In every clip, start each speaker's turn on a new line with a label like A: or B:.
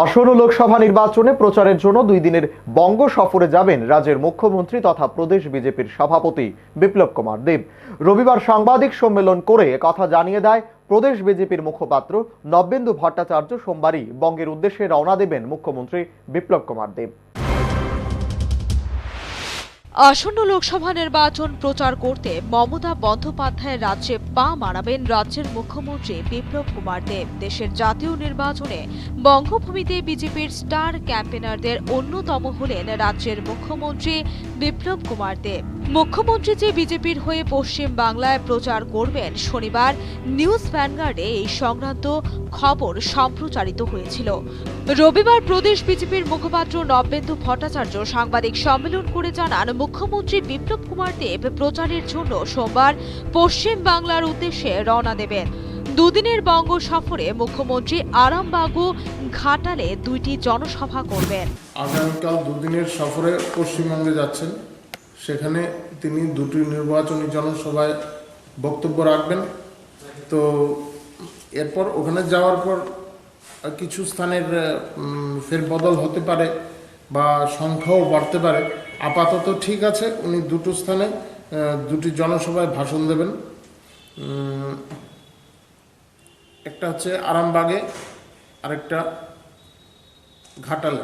A: আসন্ন লোকসভা নির্বাচনে প্রচারের জন্য দুই দিনের বঙ্গ সফরে যাবেন রাজ্যের মুখ্যমন্ত্রী তথা প্রদেশ বিজেপির সভাপতি বিপ্লব কুমার দেব রবিবার সাংবাদিক সম্মেলন করে কথা জানিয়ে দেয় প্রদেশ বিজেপির মুখপাত্র নব্যেন্দু ভট্টাচার্য সোমবারই বঙ্গের উদ্দেশ্যে রওনা দেবেন মুখ্যমন্ত্রী বিপ্লব কুমার দেব
B: আসন্ন লোকসভা নির্বাচন প্রচার করতে মমতা বন্দ্যোপাধ্যায় রাজ্যে পা মারাবেন রাজ্যের মুখ্যমন্ত্রী বিপ্লব কুমার দেব দেশের জাতীয় নির্বাচনে বঙ্গভূমিতে বিজেপির স্টার ক্যাম্পেনারদের অন্যতম হলেন রাজ্যের মুখ্যমন্ত্রী বিপ্লব কুমার দেব মুখ্যমন্ত্রী যে বিজেপির হয়ে পশ্চিম বাংলায় প্রচার করবেন শনিবার নিউজ ভ্যানগার্ডে এই সংক্রান্ত খবর সম্প্রচারিত হয়েছিল রবিবার প্রদেশ বিজেপির মুখপাত্র নবেন্দু ভট্টাচার্য সাংবাদিক সম্মেলন করে জানান মুখ্যমন্ত্রী বিপ্লব কুমার দেব প্রচারের জন্য সোমবার পশ্চিম বাংলার উদ্দেশ্যে রওনা দেবেন দুদিনের বঙ্গ সফরে মুখ্যমন্ত্রী আরামবাগু ঘাটালে দুইটি জনসভা করবেন
C: আগামীকাল দুদিনের সফরে পশ্চিমবঙ্গে যাচ্ছেন সেখানে তিনি দুটি নির্বাচনী জনসভায় বক্তব্য রাখবেন তো এরপর ওখানে যাওয়ার পর কিছু স্থানের ফের বদল হতে পারে বা সংখ্যাও বাড়তে পারে আপাতত ঠিক আছে উনি দুটো স্থানে দুটি জনসভায় ভাষণ দেবেন একটা হচ্ছে আরামবাগে আরেকটা ঘাটালে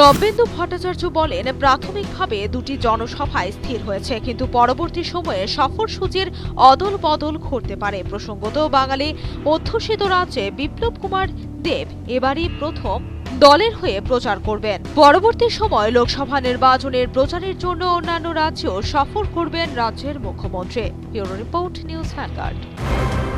B: নবেন্দু ভট্টাচার্য বলেন প্রাথমিকভাবে দুটি জনসভায় স্থির হয়েছে কিন্তু পরবর্তী সময়ে সফরসূচির অদল বদল ঘটতে পারে প্রসঙ্গত বাঙালি অধ্যুষিত রাজ্যে বিপ্লব কুমার দেব এবারই প্রথম দলের হয়ে প্রচার করবেন পরবর্তী সময় লোকসভা নির্বাচনের প্রচারের জন্য অন্যান্য রাজ্যেও সফর করবেন রাজ্যের মুখ্যমন্ত্রী ব্যুরো রিপোর্ট নিউজ ভ্যানগার্ড